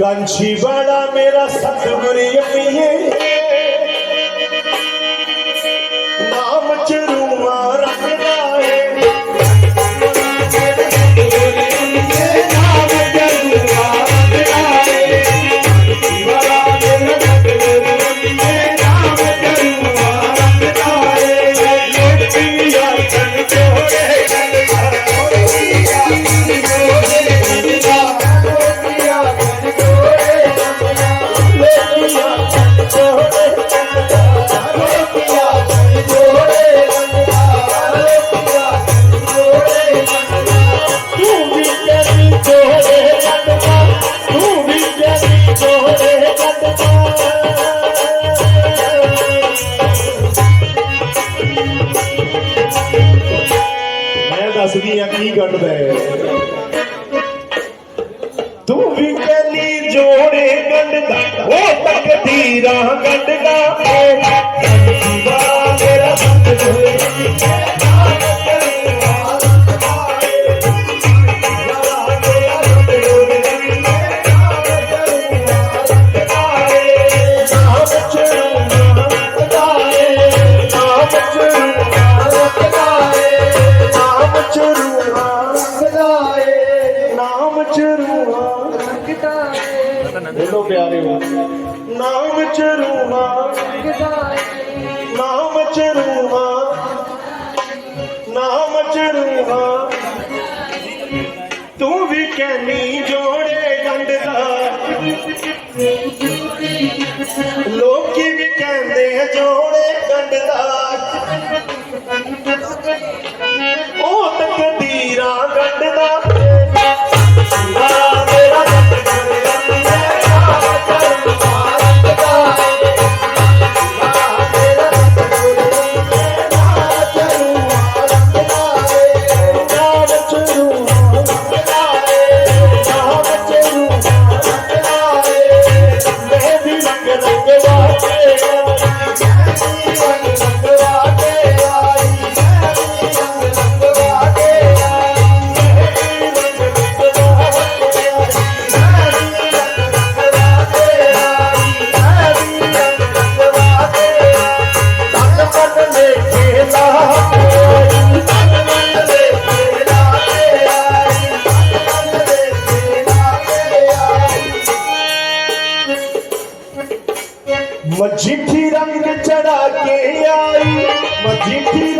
ਕਾਂਛੀ ਵਾਲਾ ਮੇਰਾ ਸਤਿਗੁਰ ਅਮੀਏ ਮੈਂ ਆ ਕੀ ਕੱਟਦਾ ਹੈ ਤੂੰ ਵੀ ਕਲੀ ਜੋੜੇ ਕੱਟਦਾ ਉਹ ਤਕਦੀਰਾਂ ਕੱਟਦਾ ਏ।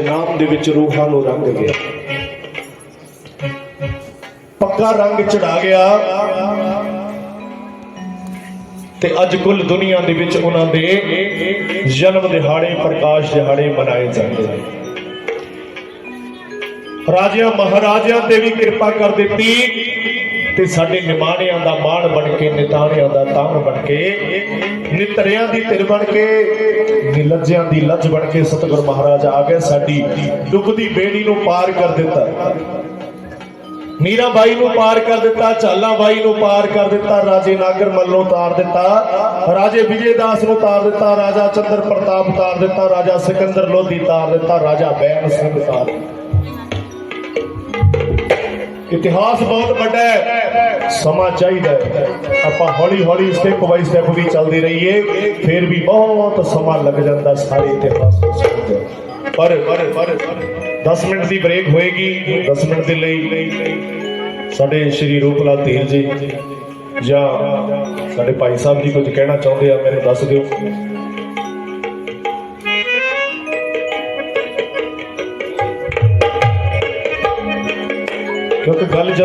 ਅੱਜ ਦੇ ਵਿੱਚ ਰੂਹਾਂ ਨੂੰ ਰੰਗ ਗਿਆ। ਪੱਕਾ ਰੰਗ ਚੜਾ ਗਿਆ। ਤੇ ਅੱਜ ਕੁੱਲ ਦੁਨੀਆ ਦੇ ਵਿੱਚ ਉਹਨਾਂ ਦੇ ਜਨਮ ਦਿਹਾੜੇ, ਪ੍ਰਕਾਸ਼ ਦਿਹਾੜੇ ਮਨਾਏ ਜਾਂਦੇ ਨੇ। ਰਾਜਿਆਂ, ਮਹਾਰਾਜਿਆਂ ਤੇ ਵੀ ਕਿਰਪਾ ਕਰ ਦਿੱਤੀ। ਤੇ ਸਾਡੇ ਨਿਮਾਣਿਆਂ ਦਾ ਮਾਣ ਬਣ ਕੇ ਨਿਤਾਣਿਆਂ ਦਾ ਤਾਣ ਬਣ ਕੇ, ਨਿਤਰਿਆਂ ਦੀ ਧਿਰ ਬਣ ਕੇ, ਨਿਲੱਜਿਆਂ ਦੀ ਲੱਜ ਬਣ ਕੇ ਸਤਿਗੁਰ ਮਹਾਰਾਜ ਆ ਗਏ ਸਾਡੀ ਡੁੱਬਦੀ ਬੇੜੀ ਨੂੰ ਪਾਰ ਕਰ ਦਿੱਤਾ। ਮੀਰਾ ਬਾਈ ਨੂੰ ਪਾਰ ਕਰ ਦਿੱਤਾ, ਝਾਲਾ ਬਾਈ ਨੂੰ ਪਾਰ ਕਰ ਦਿੱਤਾ, ਰਾਜੇ ਨਾਗਰ ਮੱਲ ਨੂੰ ਤਾਰ ਦਿੱਤਾ, ਰਾਜੇ ਵਿਜੇ ਦਾਸ ਨੂੰ ਤਾਰ ਦਿੱਤਾ, ਰਾਜਾ ਚੰਦਰ ਪ੍ਰਤਾਪ ਤਾਰ ਦਿੱਤਾ, ਰਾਜਾ ਸਿਕੰਦਰ ਲੋਧੀ ਤਾਰ ਦਿੱਤਾ, ਰਾਜਾ ਬੈਨ ਸਿੰਘ ਤਾਰ ਦਿੱਤਾ। ਇਤਿਹਾਸ ਬਹੁਤ ਵੱਡਾ ਹੈ। ਸਮਾਂ ਚਾਹੀਦਾ ਹੈ। ਆਪਾਂ ਹੌਲੀ ਹੌਲੀ ਸਟੈਪ ਬਾਈ ਸਟੈਪ ਵੀ ਚੱਲਦੇ ਰਹੀਏ, ਫਿਰ ਵੀ ਬਹੁਤ ਸਮਾਂ ਲੱਗ ਜਾਂਦਾ ਸਾਰੇ ਇਤਿਹਾਸ ਨੂੰ ਸਮਝਣ ਪਰ ਪਰ 10 ਮਿੰਟ ਦੀ ਬ੍ਰੇਕ ਹੋਏਗੀ 10 ਮਿੰਟ ਦੇ ਲਈ ਸਾਡੇ ਸ਼੍ਰੀ ਰੂਪਲਾਲ ਧੀਰ ਜੀ ਜਾਂ ਸਾਡੇ ਭਾਈ ਸਾਹਿਬ ਜੀ ਕੁਝ ਕਹਿਣਾ ਚਾਹੁੰਦੇ ਆ, ਮੈਨੂੰ ਦੱਸ ਦਿਓ। ಇವತ್ತು ಗಲ್ಲಿ